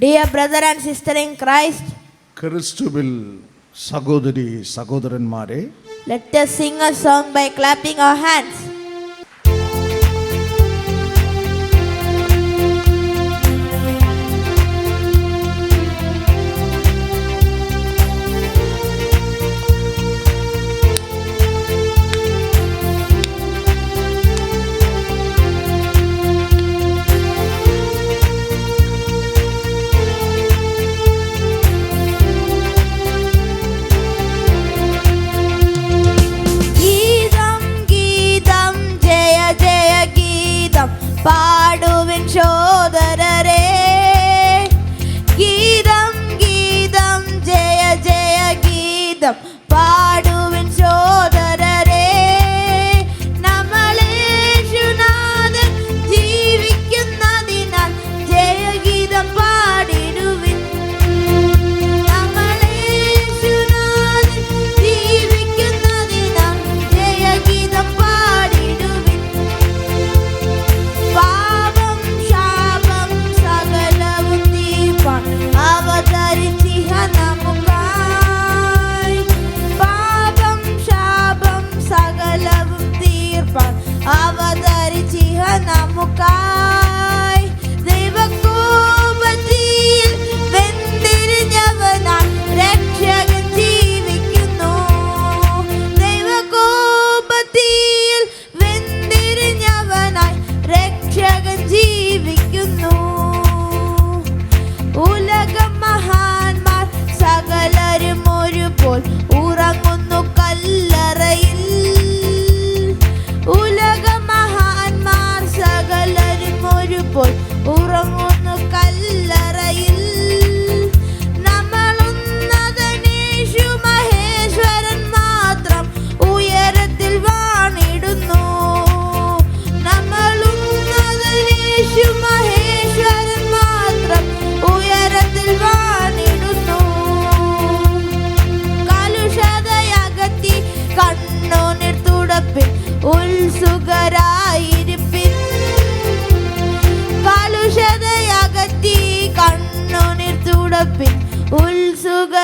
Dear brother and sister in Christ, ക്രിസ്തുവിൽ സഹോദരി സഹോദരന്മാരെ let us sing a song by clapping our hands.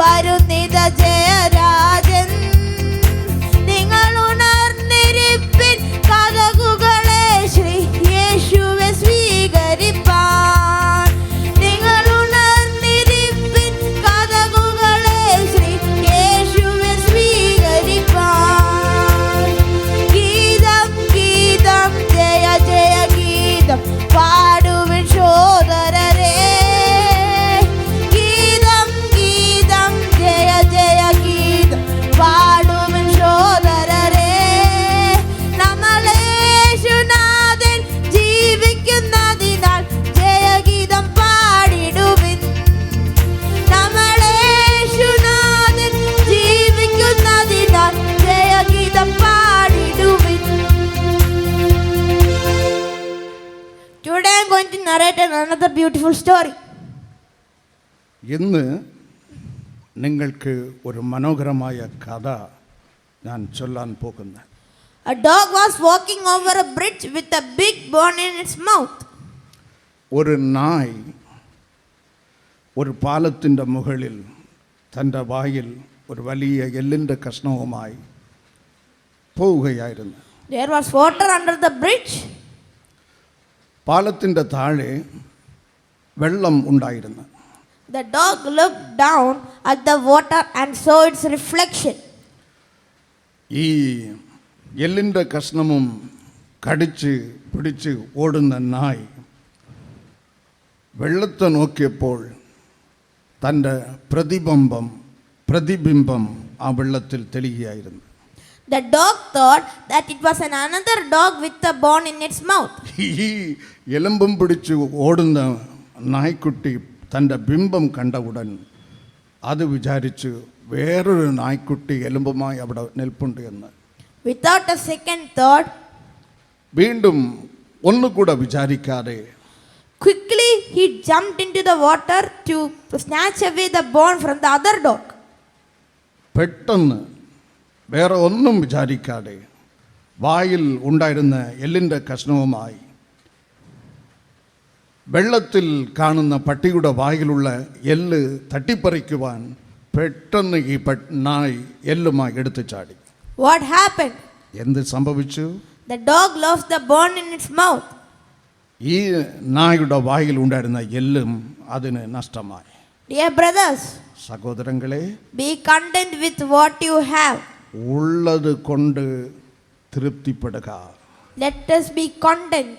ഉയർത്തി വരുന്നിത Today I'm going to narrate another beautiful story. ഇന്ന് നിങ്ങൾക്ക് ഒരു മനോഹരമായ കഥ ഞാൻ ചൊല്ലാൻ പോകുന്നു A dog was walking over a bridge with a big bone in its mouth. ഒരു നായ് ഒരു പാലത്തിന്റെ മുകളിൽ തന്റെ വായിൽ ഒരു വലിയ എല്ലിന്റെ കഷ്ണവുമായി പോവുകയായിരുന്നു There was water under the bridge. പാലത്തിന്റെ താഴെ വെള്ളം ഉണ്ടായിരുന്നു The dog looked down at the water and saw its reflection. ഈ എല്ലിന്റെ കഷ്ണമും കടിച്ച് പിടിച്ച് ഓടുന്ന നായ് വെള്ളത്തെ നോക്കിയപ്പോൾ തന്റെ പ്രതിബിംബം പ്രതിബിംബം ആ വെള്ളത്തിൽ തെളിയുകയായിരുന്നു The dog thought that it was an another dog with a bone in its mouth. ഈ എലുമ്പും പിടിച്ച് ഓടുന്ന നായ്ക്കുട്ടി തന്റെ ബിംബം കണ്ട ഉടൻ അത് വിചാരിച്ച് വേറൊരു നായ്ക്കുട്ടി എലുമ്പുമായി അവിടെ നിൽപ്പുണ്ട് എന്ന് Without a second thought, വീണ്ടും ഒന്നുകൂടെ വിചാരിക്കാതെ quickly he jumped into the water to snatch away the bone from the other dog. പെട്ടെന്ന് വേറെ ഒന്നും വിചാരിക്കാതെ വായിൽ ഉണ്ടായിരുന്ന എല്ലിന്റെ കഷ്ണവുമായി വെള്ളത്തിൽ കാണുന്ന പട്ടിയുടെ വായിലുള്ള എല്ല് തട്ടിപ്പറിക്കുവാൻ പെട്ടെന്ന് ഈ നായ് എല്ലുമായി എടുത്തു ചാടി. വാട്ട് ഹാപ്പൻ എന്ത് സംഭവിച്ചു? The dog lost the bone in its mouth ഈ നായുടെ വായിൽ ഉണ്ടായിരുന്ന എല്ലും അതിന് നഷ്ടമായി. ഡിയർ ബ്രദേഴ്സ് സഹോദരങ്ങളെ be content with what you you have. ഉള്ളത് കൊണ്ട് തൃപ്തിപ്പെടുക Let us be content.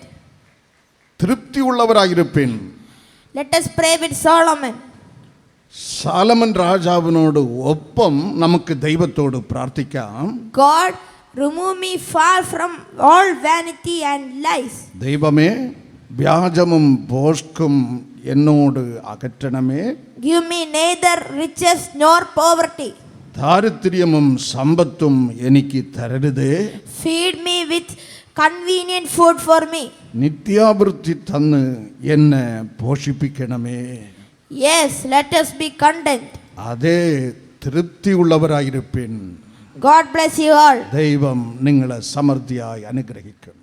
തൃപ്തിയുള്ളവരായിരിപ്പിൻ Let us pray with Solomon. സാലമൻ രാജാവിനോട് ഒപ്പം നമുക്ക് ദൈവത്തോട് പ്രാർത്ഥിക്കാം God, remove me far from all vanity and lies. ദൈവമേ വ്യാജമും ഭോഷ്കും എന്നോട് അകറ്റണമേ Give me neither riches nor poverty. ദാരിദ്ര്യമം സമ്പത്തും എനിക്ക് തരരുതേ. Feed me with convenient food for me നിത്യാവൃത്തി തന്ന് എന്നെ പോഷിപ്പിക്കണമേ. Yes let us be content. അതേ തൃപ്തിയുള്ളവരായിരിപ്പിൻ. God bless you all. ദൈവം നിങ്ങളെ സമൃദ്ധിയായി അനുഗ്രഹിക്കും.